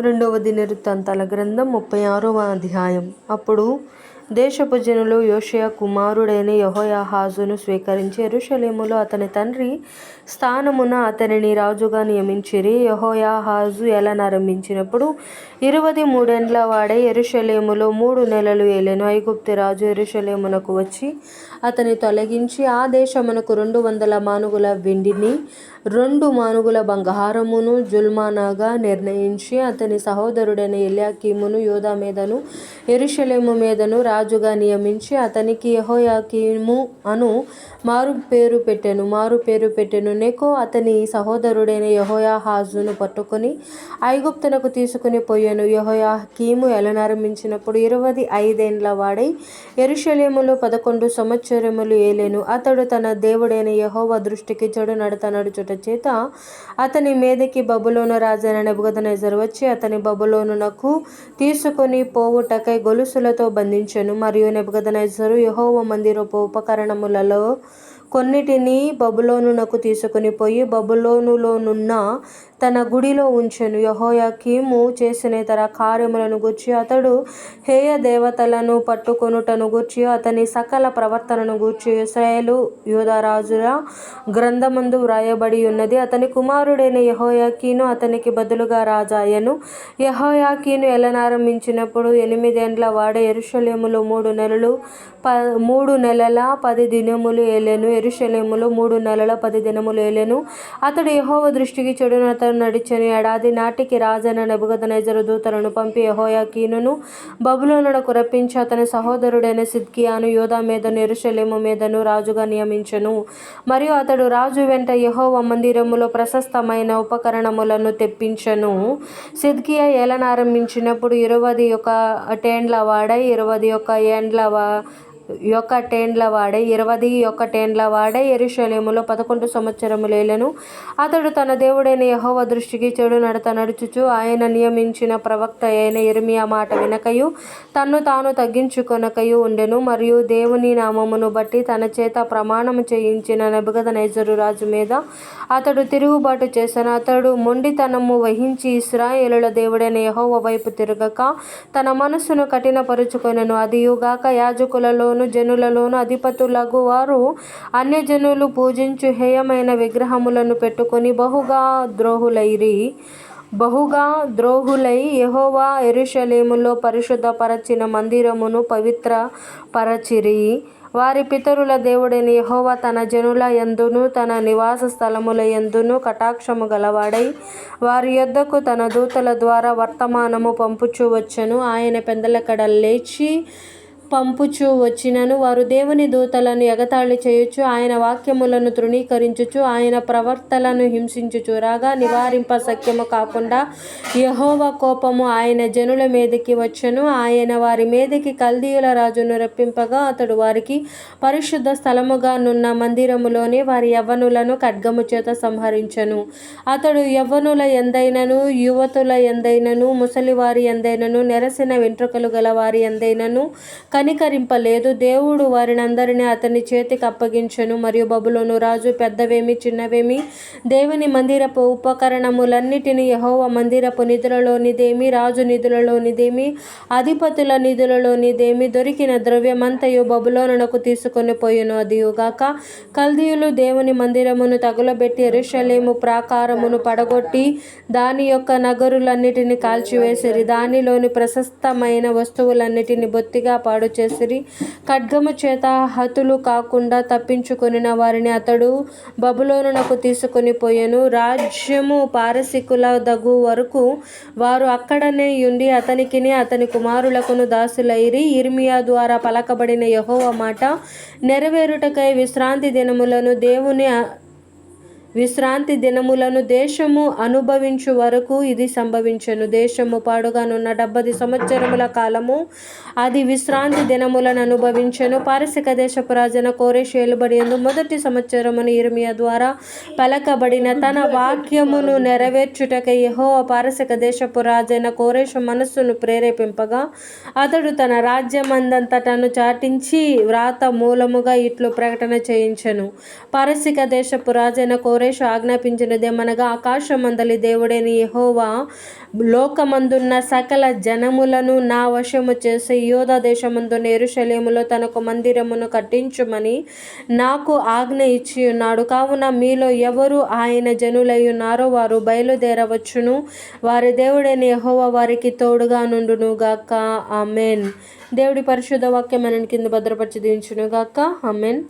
రెండవ దినవృత్తాంతాల గ్రంథం ముప్పై ఆరవ అధ్యాయం. అప్పుడు దేశపు జనులు యోషియా కుమారుడైన యహోయాహాజును స్వీకరించి ఎరుషలేములో అతని తండ్రి స్థానమున అతనిని రాజుగా నియమించిరి. యెహోయాహాజు ఏలనారంభించినప్పుడు ఇరవది మూడేండ్ల వాడే ఎరుషలేములో మూడు నెలలు ఏలెను. ఐగుప్తి రాజు ఎరుషలేమునకు వచ్చి అతని తొలగించి ఆ దేశమునకు రెండు వందల మానుగుల వెండిని రెండు మానుగుల బంగారమును జుల్మానాగా నిర్ణయించి అతని సహోదరుడైన ఎల్యాకీమును యోధా మీదను ఎరుషలేము మీదను రాజుగా నియమించి అతనికి యహోయాకీము అను మారు పేరు పెట్టెను. మారుపేరు పెట్టెను. నెకో అతని సహోదరుడైన యహోయాహాజును పట్టుకొని ఐగుప్తునకు తీసుకుని పోయెను. యహోయాకీము ఎలనారంభించినప్పుడు ఇరవది ఐదేండ్ల వాడై ఎరుషలేములో పదకొండు సంవత్సరములు ఏలేను అతడు తన దేవుడైన యహోవ దృష్టికి చెడు నడత నడుచుట చేత అతని మీదకి బబులోను రాజైన నెబుకద్నెజరు వచ్చి అతని బబులోనునకు తీసుకొని పోవుటకై గొలుసులతో బంధించను మరియు నెబుకద్నెజరు యహోవ మందిరపు ఉపకరణములలో కొన్నిటిని బబులోనునకు తీసుకొని పోయి బబులోనులోనున్న తన గుడిలో ఉంచెను. యహోయాకీము చేసిన ఇతర కార్యములను గూర్చి అతడు హేయ దేవతలను పట్టుకొనుటను గూర్చి అతని సకల ప్రవర్తనను గూర్చి ఇశ్రాయేలు యూదా రాజుల గ్రంథమందు వ్రాయబడి ఉన్నది. అతని కుమారుడైన యహోయాకీను అతనికి బదులుగా రాజాయను యహోయాకీను ఎలనారంభించినప్పుడు ఎనిమిదేండ్ల వాడే ఎరుషలేములు మూడు నెలలు ప మూడు నెలల పది దినములు ఏలెను. ఎరుషలేములో మూడు నెలల పది దినములు ఏలెను. అతడు యహోవ దృష్టికి చెడు నడత ఏడాది నాటికి రాజైన నెబుకద్నెజరు దూతలను పంపి యహోయాకీనును బబులోనునకు రప్పించి అతని సహోదరుడైన సిద్కియాను యోధా మీదను ఎరుషలేము మీదను రాజుగా నియమించను మరియు అతడు రాజు వెంట యహోవ మందిరములో ప్రశస్తమైన ఉపకరణములను తెప్పించెను. సిద్కియా ఏలనారంభించినప్పుడు ఇరవది ఒకటేండ్ల వాడై ఇరవది ఒక ఏండ్ల ఒకటేండ్ల వాడే ఇరవది ఒకటేండ్ల వాడే ఎరుషలేములో పదకొండు సంవత్సరములేలను అతడు తన దేవుడైన యహోవ దృష్టికి చెడు నడత నడుచుచు ఆయన నియమించిన ప్రవక్త అయిన ఎరుమియా మాట వినకయు తన్ను తాను తగ్గించుకొనకయు ఉండెను. మరియు దేవుని నామమును బట్టి తన చేత ప్రమాణము చేయించిన నెబుకద్నెజరు రాజు మీద అతడు తిరుగుబాటు చేసిన అతడు మొండితనము వహించి ఇస్రాయేలుల దేవుడైన యహోవ వైపు తిరగక తన మనస్సును కఠినపరచుకొనెను. అదియు యాజకులలో యాజకులలోను జనులలోను అధిపతులగు వారు అన్యజనులు పూజించు హేయమైన విగ్రహములను పెట్టుకొని బహుగా ద్రోహులైరి. బహుగా ద్రోహులై యెహోవా ఎరుషలేములో పరిశుద్ధపరచిన మందిరమును పవిత్ర పరచిరి వారి పితరుల దేవుడైన యహోవా తన జనుల యందును తన నివాస స్థలముల యందును కటాక్షము గలవాడై వారి యొద్దకు తన దూతల ద్వారా వర్తమానము పంపుచూ వచ్చను ఆయన పెందలకడ లేచి పంపుచూ వచ్చినను. వారు దేవుని దూతలను ఎగతాళి చేయుచు ఆయన వాక్యములను తృణీకరించుచు ఆయన ప్రవర్తలను హింసించుచు. రాగా నివారింప సత్యము కాకుండా యహోవ కోపము ఆయన జనుల మీదకి వచ్చను. ఆయన వారి మీదకి కల్దీయుల రాజును రప్పింపగా అతడు వారికి పరిశుద్ధ స్థలముగా నున్న మందిరములోని వారి యవ్వనులను ఖడ్గము చేత సంహరించను. అతడు యవ్వనుల ఎందైనను యువతుల ఎందైనను ముసలివారి ఎందైనను నెరసిన వెంట్రుకలు గల వారి ఎందైనను కనికరింపలేదు. దేవుడు వారినందరినీ అతని చేతికి అప్పగించెను. మరియు బబులోను రాజు పెద్దవేమి చిన్నవేమి దేవుని మందిరపు ఉపకరణములన్నిటిని యహోవ మందిరపు నిధులలోనిదేమి రాజు నిధులలోనిదేమి అధిపతుల నిధులలోనిదేమి దొరికిన ద్రవ్యమంతయు బబులోనునకు తీసుకొని పోయెను. అదియుగాక కల్దీయులు దేవుని మందిరమును తగులబెట్టి యెరూషలేము ప్రాకారమును పడగొట్టి దాని యొక్క నగరులన్నిటిని కాల్చివేసిరి. దానిలోని ప్రశస్తమైన వస్తువులన్నిటిని బొత్తిగా పాడు చేసిరి. ఖడ్గము చేత హతులు కాకుండా తప్పించుకొనిన వారిని అతడు బబులోనునకు తీసుకొని పోయెను. రాజ్యము పారసికుల దగు వరకు వారు అక్కడనే ఉండి అతనికిని అతని కుమారులకును దాసులైరి. ఇర్మియా ద్వారా పలకబడిన యహోవ మాట నెరవేరుటకై విశ్రాంతి దినములను దేవుని విశ్రాంతి దినములను దేశము అనుభవించు వరకు ఇది సంభవించెను. దేశము పాడుగానున్న డెబ్బది సంవత్సరముల కాలము అది విశ్రాంతి దినములను అనుభవించెను. పారసిక దేశపు రాజన కోరెషు ఏలుబడియందు మొదటి సంవత్సరమును ఇరుమియా ద్వారా పలకబడిన తన వాక్యమును నెరవేర్చుటకై యహో పారసిక దేశపు రాజైన కోరెషు మనస్సును ప్రేరేపింపగా అతడు తన రాజ్యమందంతటను చాటించి వ్రాత మూలముగా ఇట్లు ప్రకటన చేయించెను. పారసిక దేశపు రాజైన కోరే కోరేష ఆజ్ఞాపించినదేమనగా ఆకాశమందలి దేవుడైన యహోవా లోకమందున్న సకల జనములను నా వశము చేసి యోధా దేశమందున్న ఎరుషలేములో తనకు మందిరమును కట్టించుమని నాకు ఆజ్ఞ ఇచ్చి ఉన్నాడు. కావున మీలో ఎవరు ఆయన జనులై ఉన్నారో వారు బయలుదేరవచ్చును. వారి దేవుడైన యెహోవా వారికి తోడుగా నుండును గాక. ఆమెన్. దేవుడి పరిశుద్ధ వాక్యం మనని కింద భద్రపరిచి దించును గాక. ఆమెన్.